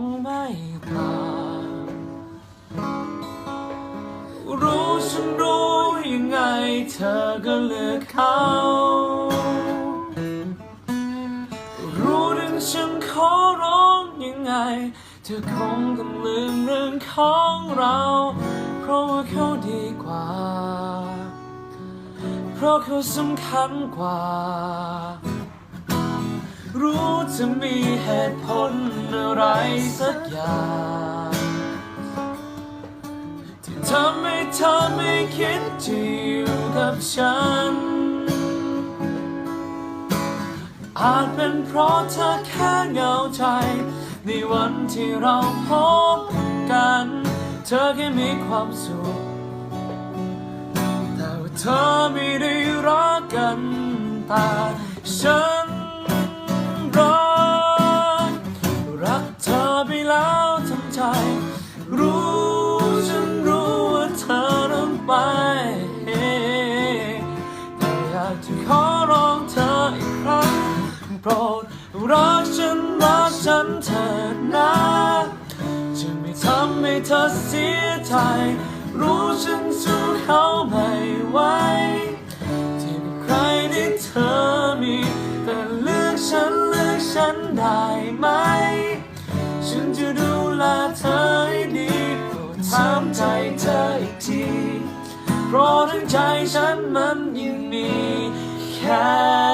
งไม่ต่างรู้ฉันรู้ยังไงเธอก็เลือกเขา รู้ถึงฉันขอร้องยังไง เธอคงต้องลืมเรื่องของเรา เพราะว่าเขาดีกว่า เพราะเขาสำคัญกว่า รู้จะมีเหตุผล อะไรสักอย่างที่ทำให้เธอไม่คิดจะอยู่กับฉัน อาจเป็นเพราะเธอแค่เหงาใจ ในวันที่เราพบกัน เธอแค่มีความสุข แต่ว่าเธอไม่ได้รักกันแต่ฉัน ไปแต่อยากจะขอร้องเธออีกครั้งโปรดรักฉันรักฉันเถิดนะจะไม่ทำให้เธอเสียใจ รู้ฉันสู้เขาไม่ไหวที่มีใครที่เธอมี แต่เลือกฉันเลือกฉันได้ไหม ฉันจะดูแลเธอให้ดีโปรดถามใจเธอ ใจฉันมันยังมีแค่